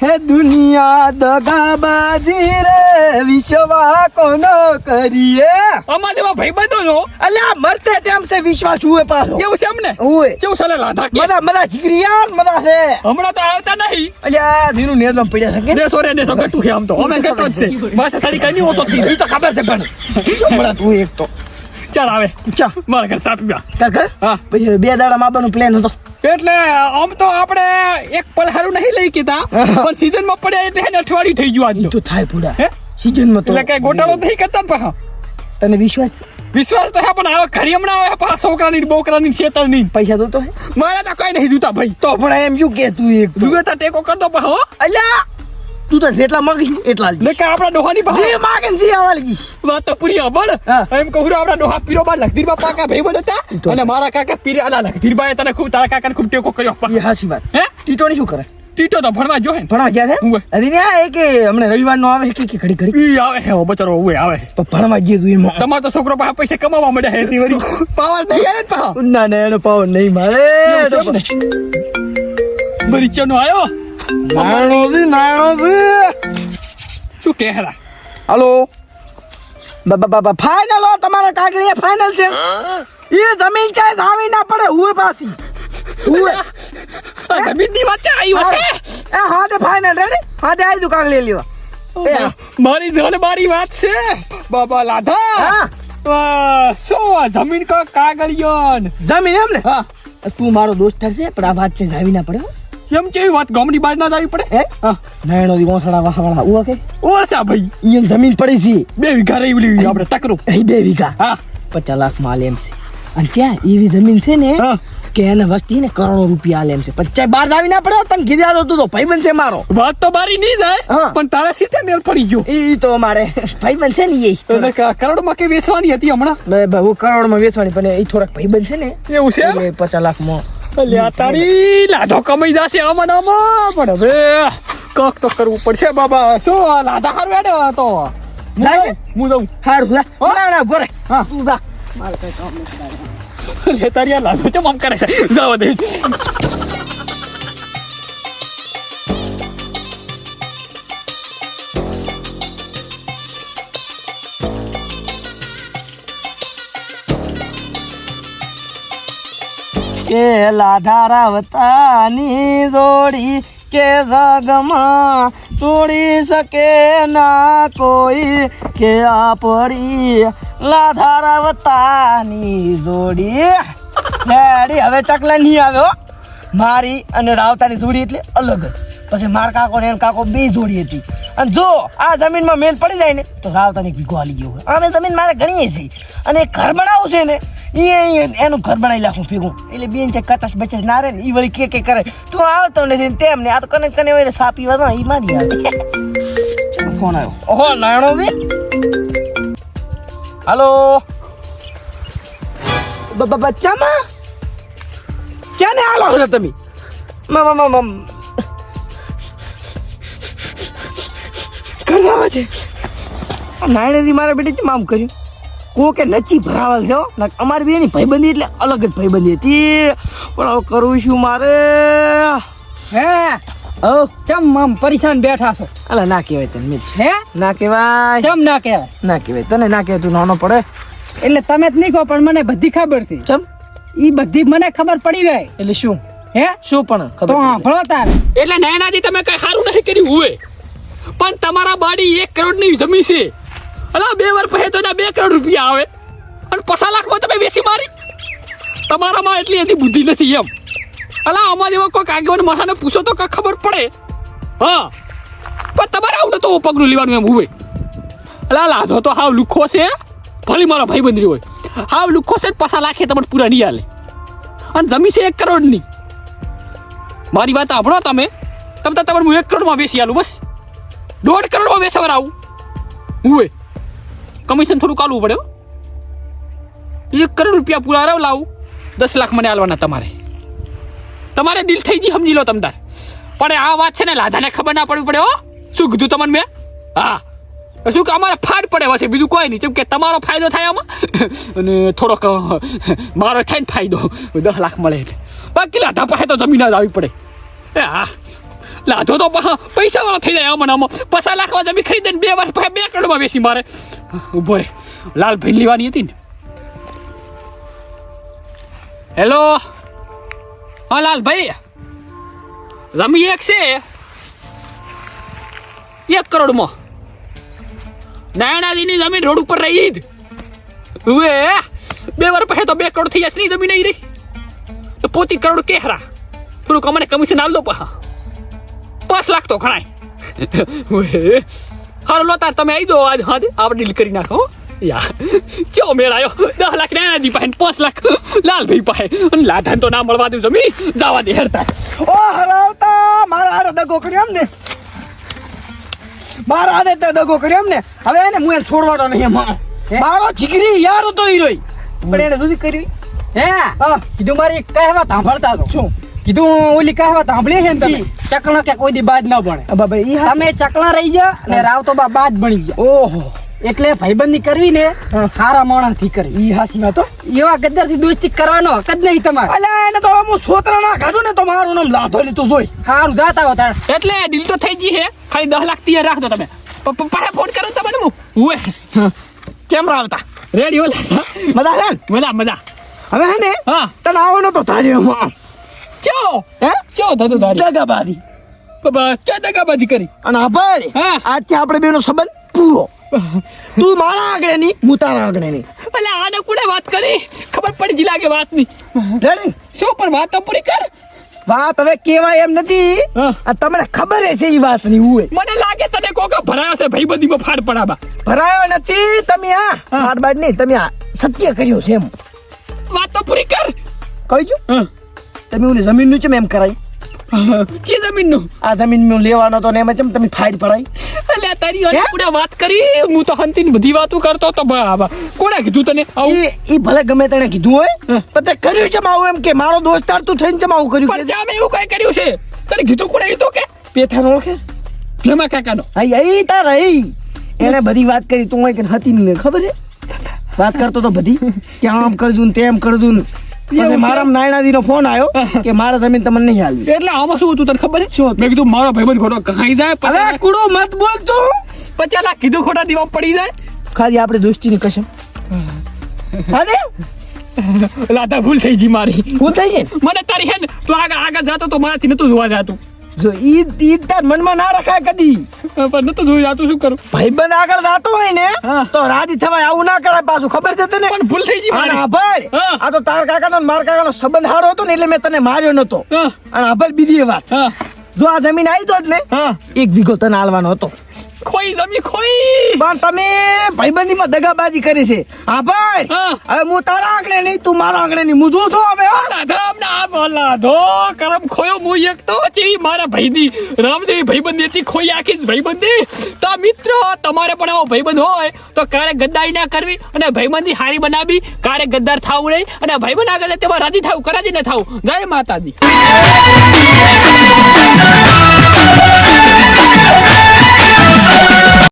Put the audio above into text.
હે દુનિયા દગાબાજી રે વિશ્વા કોનો કરીએ? અમાર જેવા ભાઈબંધો નો અલ્યા મરતે ટાઈમ સે વિશ્વાસ હુએ પાછો. કેવું છે એમને? હુએ કેવું સલે લાધા કે? મરા મરા જીગરી યાર હે હમણાં તો આવતા નહીં. અલ્યા ધીનું નેદમ પડ્યા છે કે? સોરે ને સો ગટુ છે આમ તો. અમે જ છે. બસ સાડી કઈ ઓછો થઈ ઈ તો ખબર છે પણ. હમણા તું એક તો. ચાલ આવે. ચા. મારા ઘર સાત રૂપિયા. તા કર હા. પછી બે દાડા માબાનો પ્લાન હતો. એટલે આમ તો આપણે એક પલ હારું નહીં લઈ કીધા પણ સીઝનમાં પડ્યા એટલે એને અઠવાડિયું થઈ ગયું આજ તો થાય પૂડા હે? સીઝનમાં તો એટલે કઈ ગોટાળો નહીં કરતા ને તને વિશ્વાસ? વિશ્વાસ તો હે પણ હવે ઘરી હમણાં આવે પાછા છોકરાની બોકરાની છેતરની પૈસા તો તો મારા તો કઈ નહીં જોતા ભાઈ. તો પણ એમ શું કે તું એક? તો તો ટેકો કરતો પાછો હો. અલ્યા! તું તો જેટલા માગી એટલા ને કે આપણા ડોહાની પાસે જે માંગે ને જે આવા લઈ વાત તો પૂરી હંભળ. એમ કહું આપણા ડોહા પીરો બા લખધીરબા પાકા ભાઈ ઈ હતા. અને મારા કાકા પીરાલા લખધીરબાએ તને ખૂબ તારા કાકાને ખૂબ ટેકો કર્યો. એ હાસી વાત. હે? ટીટોણી શું કરે? ટીટો તો ભણવા જો હે ભણવા ગયા છે. અરે ને આ કે હમણાં રવિવાર નો આવે કે ઘડી ઘડી ઈ આવે હે બચારો ઓવે આવે તો ભણવા ગયો તું એમાં. તમારો તો છોકરો પાસે પૈસા કમાવા મળ્યા હે તી વરી પાવર નહીં આવે ને ના ના એનો પાવર નહીં મારે એવું છે બરીચોનો આયો નાણો છે નાણો છે. શું કે હલો? બાબા બાબા ફાઇનલ હો તમારા કાગળિયા ફાઇનલ છે. એ જમીન ચાહે ધાવી ના પડે હુએ પાસી હુએ જમીનની વાત છે આવ્યું હશે? એ હા તે ફાઇનલ રેડી હા તે આવી દુકાન લઈ લેવા. મારી જોને મારી વાત છે. બાબા લાધા. શું જમીન કાગળિયો કાગળિયન? જમીન એમ ને? હા. તું મારો દોસ્ત છે પણ આ વાત છે જાવી ના પડે. એમ કેવી વાત ગામની બહાર ના જાવી પડે? હે? નાયણો દી વાસણા વાહવાળા ઉવા કે? ઓછા ભાઈ. ઈયન જમીન પડી છે. બે વીઘા રહી ઓલી આપણે ટકરો. એ બે વીઘા. હા. પચાસ લાખ માલ એમ છે. અને ત્યાં એવી જમીન છે ને. કે એને વસ્તી ને કરોડો રૂપિયા આલે એમ છે. પચાસ બાર દાવી ના પડે તને કીધા તો ભાઈબંધ છે મારો. વાત તો મારી નહીં જાય. પણ તારા સીધે મેળ પડી ગયો. એ તો મારે ભાઈબંધ છે ને એ કરોડમાં કે વેચવાની હતી હમણાં? બહુ કરોડમાં વેચવાની પણ એ થોડાક ભાઈબંધ છે ને એવું છે? પચાસ લાખમાં અલ્યા તારી લાધો કમાઈ જશે આમાં પણ હવે કક તો કરવું પડશે બાબા. શું આ લાધા હાર વેડે તો? હું જાઉં, હારું ના ના ભરે. હા. તું જા. લે તારી આ લાધો ચમ કરે છે? જાવ દે. કે ધારાવતાની જોડી કે જગમાં તોડી શકે ના કોઈ કે આપડી લાધારા વતાની જોડી. ડેડી હવે ચકલા નહીં આવ્યો મારી અને રાવતાની જોડી એટલે અલગ જ. પછી માર કાકો ને એન કાકો બે જોડી હતી. અને જો, આ જમીનમાં મેલ પડી જાય ને, તો રાવતાની ભીગો આલી ગયો આમે જમીન મારે ગણીએ છીએ. અને ઘર બનાવવું છે ને એ એનું ઘર બનાવી નાખું ભેગું. એટલે બેન છે કચાસ બચાસ ના રે ને એ વળી કે કે કરે. તું આવતો નથી ને તેમ ને આ તો કને કને હોય સાપી વાત એ મારી આવે ફોન આવ્યો. ઓહો નાણો બી હાલો બચ્ચામાં? ક્યાંને હાલો છો તમે? મ- મ- મ- મ- કરવા છે. નાયણેથી મારા બેટી આમ કર્યું? કો કે નચી ભરાવલ છે અમારી નક અમારી બેની ભાઈબંધી એટલે અલગ જ ભાઈબંધી હતી. પણ હવે કરવું શું મારે. હે? ઓ ચમ આમ પરેશાન બેઠા છો? અલા ના કહેવાય તને મિત હે? ના કહેવાય. ચમ ના કહેવાય? ના કહેવાય. તને ના કહેવાય તું નાનો પડે. એટલે તમે જ નહીં કહો પણ મને બધી ખબર છે. ચમ? ઈ બધી મને ખબર પડી ગઈ. એટલે શું? હે? શું પણ તો સાંભળો તાર. એટલે નયનાજી તમે કઈ સારું નહીં કર્યું હોય પણ તમારા બાડી એક કરોડની જમીન છે. અલા બે વાર પહે તો એના બે કરોડ રૂપિયા આવે. અને પચાસ લાખમાં તમે બેસી મારી. તમારામાં એટલી એની બુદ્ધિ નથી એમ. અલા અમારે એવા કોઈ આગેવાન માથાને પૂછો તો કાંઈ ખબર પડે. હા. પણ તમારે આવું તો પગલું લેવાનું એમ હોય અલા, લાધો તો હાવ લુખો છે ભલે મારો ભાઈ બંધ હોય. હાવ લુખો છે પચાસ લાખે તમને પૂરા નહીં હાલે. અને જમી છે એક કરોડની. મારી વાત સાંભળો તમે. તમે તમારે હું એક કરોડમાં બેસી આલું બસ. દોઢ કરોડમાં બેસવા આવું હું કમિશન થોડું કાલવું પડે. એક કરોડ રૂપિયા પૂરા રાવ લાવું. દસ લાખ મને આલવાના તમારે. તમારે ડીલ થઈ ગઈ, સમજી લો તમ તાર. પણ આ વાત છે ને લાધાને ખબર ના પડવી પડે હો. શું કીધું તમને મેં? હા. શું કે અમારે ફાડ પડે હશે, બીજું કોઈ નહીં. કેમ કે તમારો ફાયદો થાય આમાં. અને થોડોક મારો થાય ને ફાયદો. દસ લાખ મળે એટલે. બાકી લાધા પાસે તો જમીન જ આવી પડે. એ હા. લાધો તો પૈસા વાળો થઈ જાય આમાં આમાં. પચાસ લાખમાં જમીન ખરીદે બે વર્ષ બે કરોડમાં બેસી મારે. ઊભો રે લાલભાઈ લેવાની હતી ને. હેલો હા લાલભાઈ જમી એક છે. એક કરોડમાં. નાયણાજીની જમીન રોડ ઉપર રહી જ. હવે બે વાર પછી તો બે કરોડ થઈ જશે નહીં જમીન નહીં રહી. પોતી કરોડ કે હરા થોડુંક અમને કમિશન આલ દો પા પાંચ લાખ તો ખણાય હવે હાલો લો તાર તમે આવી દો આજ હા આપણે ડીલ કરી નાખો હો. યા. ચો મેળ આવ્યો દસ લાખ નાનાજી પાસે ને પાંચ લાખ. લાલભાઈ પાસે. અને લાધન તો ના મળવા દઉં જમી. જવા દે હેરતા ઓ હરાવતા મારા હારો દગો કર્યો એમ ને મારા હાથે તે દગો કર્યો એમ ને હવે એને હું એને છોડવાનો નહીં એમાં. મારો જીગરી યાર હતો ઈ રોઈ પણ એને સુધી કરી. હે? હા કીધું મારી કહેવા સાંભળતા તો. શું? કીધું ઓલી કહેવત સાંભળી છે ને તમે? ચકલા કે કોઈ દી બાદ ન ભણે. બાબા ઈ તમે ચકલા રહી જા અને રાવ તો બા બાદ ભણી ગયા. ઓહો. એટલે ભાઈબંધી કરવી ને સારા માણસથી કરી ઈ હાસી માં તો? એવા ગદ્દરથી દોસ્તી કરવાનો હક જ નહીં તમારે. અલે એને તો હું સોતરા ના કાઢું ને તો મારું નામ લાધો લીધું જોઈ. સારું જાતા હો તાર એટલે ડીલ તો થઈ ગઈ હે ખાલી દસ લાખ તૈયાર રાખજો તમે. પ- પ- ફોન કરું તમને હું. ઉએ કેમ આવતા રેડી ઓલા? મજા મજા મજા. હવે હે ને? હા. તને આવવાનો તો તારી હું ચો! હે? ચો થતું તારી દગાબાજી. બસ ચો દગાબાજી કરી. અને આ ભાઈ હા. આજથી આપણે બેનો સંબંધ પૂરો. તું મારા આગળની હું તારા આગળની એટલે આને કોને વાત કરી? ખબર પડી જી લાગે વાતની. રેડી? શું પણ વાત તો પૂરી કર. વાત હવે કેવાય એમ નથી. તમને ખબર છે એ વાતની હોય મને લાગે તને કોકા ભરાયો છે ભાઈ બધીમાં ફાડ પડાબા ભરાયો નથી તમે આ. હાર બાડ નહીં તમે આ સત્ય કર્યું છે એમ. વાત તો પૂરી કર. કહી ગયું તમે ઓલી જમીન ચેમ એમ કરાય? કે જમીનનું? આ જમીન લેવાનો તો ને એમ ચેમ તમે ફાઇટ પડાય એટલે તારી હે? વાત કરી? હું તો હંતીન બધી વાતો કરતો તો બરાબર કોણે કીધું તને આવું? ઈ ઈ ભલે ગમે તને કીધું હોય પણ તે કર્યું છે આવું એમ કે? મારો દોસ્તાર તું થઈને ચમ આવું કર્યું પણ જામે એવું કઈ કર્યું છે? તને કીધું કોણે કીધું કે? પેથાને ઓળખે? ભીમા કાકાનો. આઈ આઈ તાર આઈ એને બધી વાત કરી તું હોય કે હતી ને ખબર છે? વાત કરતો તો બધી. કે આમ કરજું તેમ કરજું. પછી? મારા નાયણાદી નો ફોન આવ્યો કે મારા જમીન તમને નહીં હાલવી એટલે આમાં શું હતું તને ખબર છે? મેં કીધું મારો ભાઈબંધ ખોટો કહાઈ જાય પચાસ કુડો મત બોલ તું. પચાસ લાખ કીધું ખોટા દીવા પડી જાય. ખાલી આપણે દોસ્તીની કસમ. અરે લાતા ભૂલ થઈ જી મારી. ભૂલ થઈ ગઈ? મને તારી હે તું આગળ આગળ જાતો તો મારાથી નતું જોવા જાતું. જો ઈ ઈ તાર મનમાં ના રખાય કદી. પણ નતો જોઈ જાતું શું કરું? ભાઈબંધ આગળ જાતો હોય ને તો રાજી થવાય આવું ના કરાય પાછું ખબર છે તને? પણ ભૂલ થઈ ગઈ મારી. આ ભાઈ હા. આ તો તાર કાકાનો માર કાકાનો સંબંધ હારો હતો ને એટલે મેં તને માર્યો નતો. અને આભાઈ બીજી વાત. જો આ જમીન આવી જ ને એક વીઘો તને હાલવાનો હતો. ખોઈ જમી ખોઈ. પણ તમે ભાઈબંધીમાં દગાબાજી કરી છે. હા ભાઈ. હવે હું તારા આંગણે નહીં તું મારા આંગણે નહીં. હું જોઉં છું હવે હા? રાધામ બોલા ધો. કરમ ખોયો હું એક તો જેવી મારા ભાઈની રામદેવી ભાઈબંધી હતી ખોઈ આખી જ ભાઈબંધી. તો મિત્રો તમારે પણ આવો ભાઈબંધ હોય તો કારે ગદ્દારી ના કરવી અને ભાઈબંધી હારી બનાવી કારે ગદ્દાર થવું નહીં. અને ભાઈબંધ આગળ તેમાં રાજી થવું કરાજી ન થવું. જય માતાજી. Thank you.